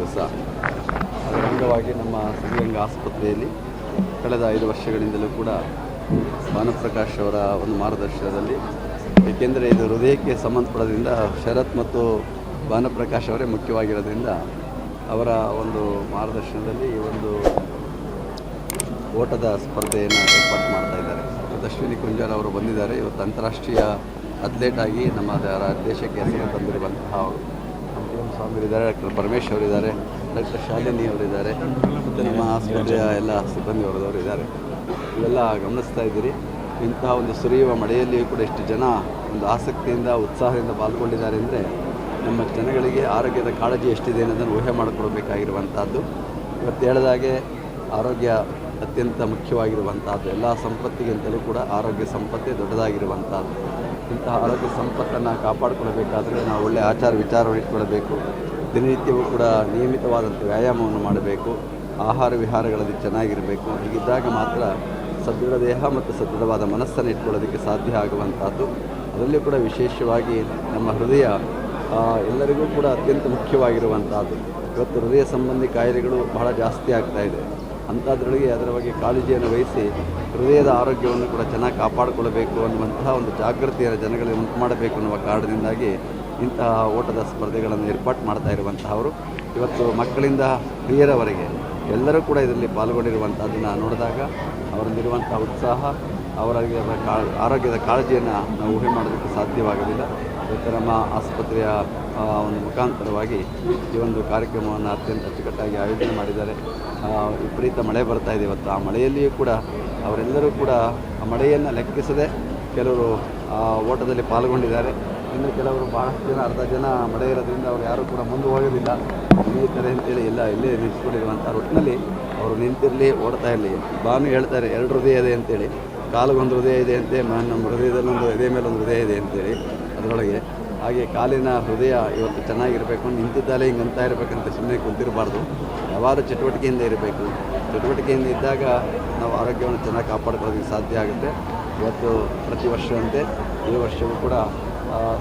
ದಿವಸ. ಅದರ ಅಂಗವಾಗಿ ನಮ್ಮ ಸಿದ್ಧಗಂಗಾ ಆಸ್ಪತ್ರೆಯಲ್ಲಿ ಕಳೆದ ಐದು ವರ್ಷಗಳಿಂದಲೂ ಕೂಡ ಭಾನುಪ್ರಕಾಶ್ ಅವರ ಒಂದು ಮಾರ್ಗದರ್ಶನದಲ್ಲಿ, ಏಕೆಂದರೆ ಇದು ಹೃದಯಕ್ಕೆ ಸಂಬಂಧಪಡೋದ್ರಿಂದ ಶರತ್ ಮತ್ತು ಭಾನುಪ್ರಕಾಶ್ ಅವರೇ ಮುಖ್ಯವಾಗಿರೋದ್ರಿಂದ ಅವರ ಒಂದು ಮಾರ್ಗದರ್ಶನದಲ್ಲಿ ಈ ಒಂದು ಓಟದ ಸ್ಪರ್ಧೆಯನ್ನು ಏರ್ಪಾಡು ಮಾಡ್ತಾ ಇದ್ದಾರೆ. ಇವತ್ತು ಅಶ್ವಿನಿ ಕುಂಜಾರ್ ಅವರು ಬಂದಿದ್ದಾರೆ. ಇವತ್ತು ಅಂತಾರಾಷ್ಟ್ರೀಯ ಅಥ್ಲೇಟ್ ಆಗಿ ನಮ್ಮ ದೇಶಕ್ಕೆ ಹೆಸರು ತಂದಿರುವಂತಹ ಇದ್ದಾರೆ, ಡಾಕ್ಟರ್ ಪರಮೇಶ್ ಅವರಿದ್ದಾರೆ, ಡಾಕ್ಟರ್ ಶಾಲಿನಿ ಅವರಿದ್ದಾರೆ ಮತ್ತು ನಮ್ಮ ಆಸ್ಪತ್ರೆಯ ಎಲ್ಲ ಸಿಬ್ಬಂದಿ ವರ್ಗದವರು ಇದ್ದಾರೆ. ಇವೆಲ್ಲ ಗಮನಿಸ್ತಾ ಇದ್ದೀರಿ. ಇಂತಹ ಒಂದು ಸುರಿಯುವ ಮಳೆಯಲ್ಲಿಯೂ ಕೂಡ ಎಷ್ಟು ಜನ ಒಂದು ಆಸಕ್ತಿಯಿಂದ, ಉತ್ಸಾಹದಿಂದ ಪಾಲ್ಗೊಂಡಿದ್ದಾರೆ ಅಂದರೆ ನಮ್ಮ ಜನಗಳಿಗೆ ಆರೋಗ್ಯದ ಕಾಳಜಿ ಎಷ್ಟಿದೆ ಅನ್ನೋದನ್ನು ಊಹೆ ಮಾಡಿಕೊಡ್ಬೇಕಾಗಿರುವಂಥದ್ದು. ಇವತ್ತು ಹೇಳಿದಾಗೆ ಆರೋಗ್ಯ ಅತ್ಯಂತ ಮುಖ್ಯವಾಗಿರುವಂಥದ್ದು. ಎಲ್ಲ ಸಂಪತ್ತಿಗಿಂತಲೂ ಕೂಡ ಆರೋಗ್ಯ ಸಂಪತ್ತೇ ದೊಡ್ಡದಾಗಿರುವಂಥದ್ದು. ಇಂತಹ ಆರೋಗ್ಯ ಸಂಪತ್ತನ್ನು ಕಾಪಾಡಿಕೊಳ್ಳಬೇಕಾದರೆ ನಾವು ಒಳ್ಳೆಯ ಆಚಾರ ವಿಚಾರವನ್ನು ಇಟ್ಕೊಳ್ಬೇಕು. ದಿನನಿತ್ಯವೂ ಕೂಡ ನಿಯಮಿತವಾದಂಥ ವ್ಯಾಯಾಮವನ್ನು ಮಾಡಬೇಕು. ಆಹಾರ ವಿಹಾರಗಳಲ್ಲಿ ಚೆನ್ನಾಗಿರಬೇಕು. ಹೀಗಿದ್ದಾಗ ಮಾತ್ರ ಸದೃಢ ದೇಹ ಮತ್ತು ಸದೃಢವಾದ ಮನಸ್ಸನ್ನು ಇಟ್ಕೊಳ್ಳೋದಕ್ಕೆ ಸಾಧ್ಯ ಆಗುವಂಥದ್ದು. ಅದರಲ್ಲೂ ಕೂಡ ವಿಶೇಷವಾಗಿ ನಮ್ಮ ಹೃದಯ ಎಲ್ಲರಿಗೂ ಕೂಡ ಅತ್ಯಂತ ಮುಖ್ಯವಾಗಿರುವಂಥದ್ದು. ಇವತ್ತು ಹೃದಯ ಸಂಬಂಧಿ ಕಾಯಿಲೆಗಳು ಬಹಳ ಜಾಸ್ತಿ ಆಗ್ತಾ ಇದೆ. ಅಂಥದ್ರೊಳಗೆ ಅದರ ಬಗ್ಗೆ ಕಾಳಜಿಯನ್ನು ವಹಿಸಿ ಹೃದಯದ ಆರೋಗ್ಯವನ್ನು ಕೂಡ ಚೆನ್ನಾಗಿ ಕಾಪಾಡಿಕೊಳ್ಳಬೇಕು ಅನ್ನುವಂತಹ ಒಂದು ಜಾಗೃತಿಯನ್ನು ಜನಗಳಿಗೆ ಉಂಟು ಮಾಡಬೇಕು ಅನ್ನುವ ಕಾರಣದಿಂದಾಗಿ ಇಂತಹ ಓಟದ ಸ್ಪರ್ಧೆಗಳನ್ನು ಏರ್ಪಾಟ್ ಮಾಡ್ತಾ ಇರುವಂತಹವರು, ಇವತ್ತು ಮಕ್ಕಳಿಂದ ಹಿರಿಯರವರೆಗೆ ಎಲ್ಲರೂ ಕೂಡ ಇದರಲ್ಲಿ ಪಾಲ್ಗೊಂಡಿರುವಂಥದ್ದನ್ನು ನೋಡಿದಾಗ ಅವರಲ್ಲಿರುವಂಥ ಉತ್ಸಾಹ, ಅವರಿಗೆ ಆರೋಗ್ಯದ ಕಾಳಜಿಯನ್ನು ನಾವು ಊಹೆ ಮಾಡೋದಕ್ಕೆ ಸಾಧ್ಯವಾಗಲಿಲ್ಲ ಇವತ್ತು ನಮ್ಮ ಆಸ್ಪತ್ರೆಯ ಒಂದು ಮುಖಾಂತರವಾಗಿ ಈ ಒಂದು ಕಾರ್ಯಕ್ರಮವನ್ನು ಅತ್ಯಂತ ಅಚ್ಚುಕಟ್ಟಾಗಿ ಆಯೋಜನೆ ಮಾಡಿದ್ದಾರೆ. ವಿಪರೀತ ಮಳೆ ಬರ್ತಾ ಇದೆ ಇವತ್ತು. ಆ ಮಳೆಯಲ್ಲಿಯೂ ಕೂಡ ಅವರೆಲ್ಲರೂ ಕೂಡ ಆ ಮಳೆಯನ್ನು ಲೆಕ್ಕಿಸದೆ ಕೆಲವರು ಓಟದಲ್ಲಿ ಪಾಲ್ಗೊಂಡಿದ್ದಾರೆ. ಇನ್ನು ಕೆಲವರು ಭಾಳಷ್ಟು ಜನ, ಅರ್ಧ ಜನ ಮಳೆ ಇರೋದ್ರಿಂದ ಅವ್ರು ಯಾರೂ ಕೂಡ ಮುಂದೆ ಹೋಗೋದಿಲ್ಲ. ನಿಲ್ತಾರೆ ಅಂತೇಳಿ ಎಲ್ಲ ಇಲ್ಲೇ ನಿಂತ್ಕೊಂಡಿರುವಂಥ ಒಟ್ಟಿನಲ್ಲಿ ಅವರು ನಿಂತಿರಲಿ, ಓಡ್ತಾ ಇರಲಿ. ಬಾನು ಹೇಳ್ತಾರೆ, ಎರಡು ಹೃದಯ ಇದೆ ಅಂತೇಳಿ. ಕಾಲಿಗೊಂದು ಹೃದಯ ಇದೆ ಅಂತೆ ನಮ್ಮ ಹೃದಯದಲ್ಲೊಂದು ಮೇಲೆ ಒಂದು ಹೃದಯ ಇದೆ ಅಂತೇಳಿ ಅದರೊಳಗೆ. ಹಾಗೆ ಕಾಲಿನ ಹೃದಯ ಇವತ್ತು ಚೆನ್ನಾಗಿರಬೇಕು ನಿಂತಿದ್ದಾಲೆ ಹಿಂಗೆ ಅಂತ ಇರಬೇಕಂತ ಸುಮ್ಮನೆ ಕುಂತಿರಬಾರ್ದು. ಯಾವಾರು ಚಟುವಟಿಕೆಯಿಂದ ಇರಬೇಕು. ಚಟುವಟಿಕೆಯಿಂದ ಇದ್ದಾಗ ನಾವು ಆರೋಗ್ಯವನ್ನು ಚೆನ್ನಾಗಿ ಕಾಪಾಡ್ಕೊಳ್ಳೋದಕ್ಕೆ ಸಾಧ್ಯ ಆಗುತ್ತೆ. ಇವತ್ತು ಪ್ರತಿ ವರ್ಷದಂತೆ ಈ ವರ್ಷವೂ ಕೂಡ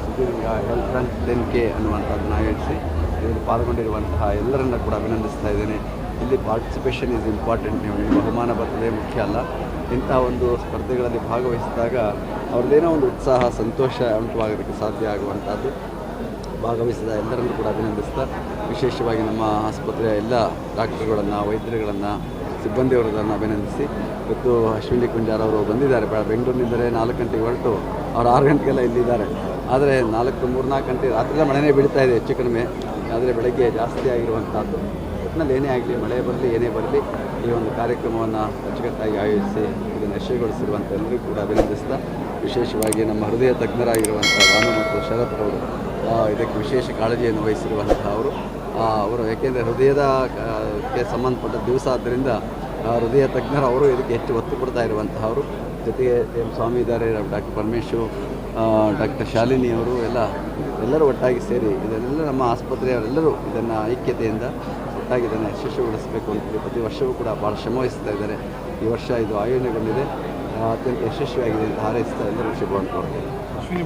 ಸುದೀರ್ಘ ಹೆಲ್ತ್ ಆ್ಯಂಡ್ ಟೆನ್ ಕೆ ಅನ್ನುವಂಥದ್ದನ್ನು ಹೇಳಿಸಿ ಇದರಲ್ಲಿ ಪಾಲ್ಗೊಂಡಿರುವಂತಹ ಎಲ್ಲರನ್ನ ಕೂಡ ಅಭಿನಂದಿಸ್ತಾ ಇದ್ದೇನೆ. ಇಲ್ಲಿ ಪಾರ್ಟಿಸಿಪೇಷನ್ ಈಸ್ ಇಂಪಾರ್ಟೆಂಟ್ ನೀವು ಬಹುಮಾನ ಬರ್ತದೆ, ಮುಖ್ಯ ಅಲ್ಲ. ಇಂತಹ ಒಂದು ಸ್ಪರ್ಧೆಗಳಲ್ಲಿ ಭಾಗವಹಿಸಿದಾಗ ಅವ್ರದ್ದೇನೋ ಒಂದು ಉತ್ಸಾಹ, ಸಂತೋಷ ಉಂಟುವಾಗೋದಕ್ಕೆ ಸಾಧ್ಯ ಆಗುವಂಥದ್ದು ಭಾಗವಹಿಸಿದ ಎಲ್ಲರನ್ನು ಕೂಡ ಅಭಿನಂದಿಸ್ತಾ, ವಿಶೇಷವಾಗಿ ನಮ್ಮ ಆಸ್ಪತ್ರೆಯ ಎಲ್ಲ ಡಾಕ್ಟರ್ಗಳನ್ನು, ವೈದ್ಯರುಗಳನ್ನು ಸಿಬ್ಬಂದಿ ವರ್ಗವನ್ನು ಅಭಿನಂದಿಸಿ. ಇವತ್ತು ಅಶ್ವಿನಿ ಕುಂಜಾರ್ ಅವರು ಬಂದಿದ್ದಾರೆ. ಬೆಂಗಳೂರಿನಿಂದಲೇ ನಾಲ್ಕು ಗಂಟೆಗೆ ಹೊರಟು. ಅವ್ರು ಆರು ಗಂಟೆಗೆಲ್ಲ ಇಲ್ಲಿದ್ದಾರೆ. ಆದರೆ ನಾಲ್ಕು ಮೂರ್ನಾಲ್ಕು ಗಂಟೆ ರಾತ್ರಿಯೆಲ್ಲ ಮಳೆನೇ ಬೀಳ್ತಾ ಇದೆ ಹೆಚ್ಚು ಕಡಿಮೆ. ಆದರೆ ಬೆಳಗ್ಗೆ ಜಾಸ್ತಿ ಆಗಿರುವಂಥದ್ದು ಒಟ್ಟಿನಲ್ಲಿ ಏನೇ ಆಗಲಿ, ಮಳೆ ಬರಲಿ, ಏನೇ ಬರಲಿ, ಈ ಒಂದು ಕಾರ್ಯಕ್ರಮವನ್ನು ಅಚ್ಚುಕಟ್ಟಾಗಿ ಆಯೋಜಿಸಿ ಇದನ್ನು ಯಶಸ್ವಿಗೊಳಿಸಿರುವಂಥ ಎಲ್ಲರಿಗೂ ಕೂಡ ಅಭಿನಂದಿಸ್ತಾ, ವಿಶೇಷವಾಗಿ ನಮ್ಮ ಹೃದಯ ತಜ್ಞರಾಗಿರುವಂಥ ರಾಮ ಮತ್ತು ಶರತ್ ಅವರು ಇದಕ್ಕೆ ವಿಶೇಷ ಕಾಳಜಿಯನ್ನು ವಹಿಸಿರುವಂತಹ ಅವರು. ಅವರು ಯಾಕೆಂದರೆ ಹೃದಯದ ಸಂಬಂಧಪಟ್ಟ ದಿವಸ ಆದ್ದರಿಂದ ಹೃದಯ ತಜ್ಞರು ಅವರು ಇದಕ್ಕೆ ಹೆಚ್ಚು ಒತ್ತು ಕೊಡ್ತಾ ಇರುವಂತಹವರು. ಜೊತೆಗೆ ಎಂ ಸ್ವಾಮಿ ಇದ್ದಾರೆ, ಡಾಕ್ಟರ್ ಪರಮೇಶು ಡಾಕ್ಟರ್ ಶಾಲಿನಿ ಅವರು ಎಲ್ಲ, ಎಲ್ಲರೂ ಒಟ್ಟಾಗಿ ಸೇರಿ ಇದನ್ನೆಲ್ಲ ನಮ್ಮ ಆಸ್ಪತ್ರೆಯವರೆಲ್ಲರೂ ಇದನ್ನು ಐಕ್ಯತೆಯಿಂದ ಒಟ್ಟಾಗಿ ಇದನ್ನು ಯಶಸ್ವಿಗೊಳಿಸಬೇಕು ಅಂತೇಳಿ ಪ್ರತಿ ವರ್ಷವೂ ಕೂಡ ಭಾಳ ಶ್ರಮವಹಿಸ್ತಾ ಇದ್ದಾರೆ. ಈ ವರ್ಷ ಇದು ಆಯೋಜನೆಗೊಂಡಿದೆ. ಅತ್ಯಂತ ಯಶಸ್ವಿಯಾಗಿದೆ ಅಂತ ಹಾರೈಸ್ತಾ ಎಲ್ಲರೂ ಶುಭವನ್ನು